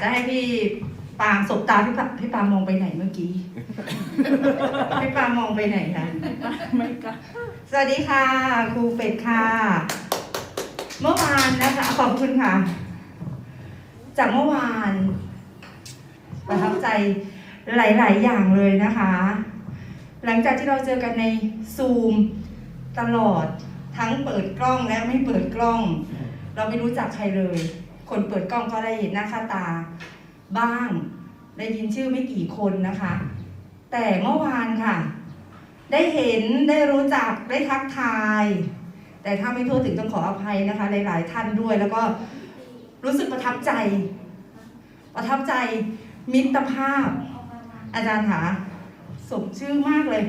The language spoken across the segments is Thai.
จะให้พี่ปางสบตาพี่ปาพี่ปางมองไปไหนเมื่อกี้ พี่ปางมองไปไหนคะไม่กล้าสวัสดีค่ะครูเป็ดค่ะ เมื่อวานนะคะขอบคุณค่ะ จากเมื่อวาน ประทับใจหลาย ๆ อย่างเลยนะคะ หลังจากที่เราเจอกันในซูมตลอดทั้งเปิดกล้องและไม่เปิดกล้อง เราไม่รู้จักใครเลย คนเปิดกล้องก็ได้เห็นหน้าค่าตาบ้างได้ยินชื่อไม่กี่คนนะคะ แต่เมื่อวานค่ะ ได้เห็นได้รู้จักได้ทักทาย แต่ถ้าไม่ทั่วถึงต้องขออภัยนะคะ หลายๆท่านด้วย แล้วก็รู้สึกประทับใจ ประทับใจมิตรภาพ อาจารย์คะสมชื่อมากเลย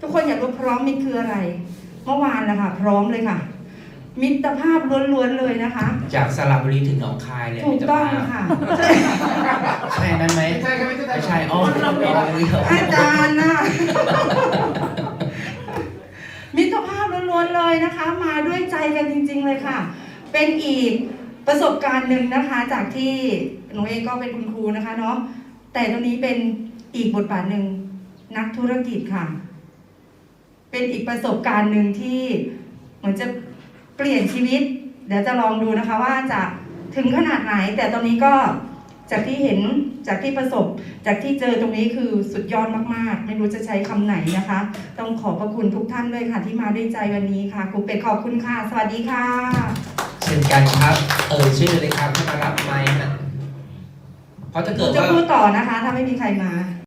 ทุกคนอยากรู้พร้อมมิตรคืออะไร เมื่อวานนะคะพร้อมเลยค่ะ มิตรภาพล้วนๆเลยนะคะ จากสระบุรีถึงหนองคายเลยถูกต้องมิตรภาพค่ะ ใช่นั่นไหมไม่ใช่ครับไม่ใช่ไม่ใช่อ๋อเราเดียวอาจารย์นะมิตรภาพล้วนๆเลยนะคะ มาด้วยใจกันจริง ๆ เลยค่ะ เป็นอีกประสบการณ์หนึ่งนะคะ จากที่หนูเองก็เป็นคุณครูนะคะเนาะแต่ตรงนี้เป็นอีกบทบาทหนึ่งนักธุรกิจค่ะ เป็นอีกประสบการณ์หนึ่งที่เหมือนจะ เปลี่ยนชีวิต เดี๋ยวจะลองดูนะคะว่าจะถึงขนาดไหน แต่ตอนนี้ก็จากที่เห็นจากที่ประสบ จากที่เจอตรงนี้คือสุดยอดมากๆ ไม่รู้จะใช้คำไหนนะคะ ต้องขอบพระคุณทุกท่านด้วยค่ะที่มาด้วยใจวันนี้ค่ะครูเป็ดขอบคุณค่ะ สวัสดีค่ะ เช่นกันครับ เอ่ยชื่อเลยครับถ้ามารับไม้ฮะเพราะถ้าหนูเกิดจะว่า พูดต่อนะคะ ถ้าไม่มีใครมา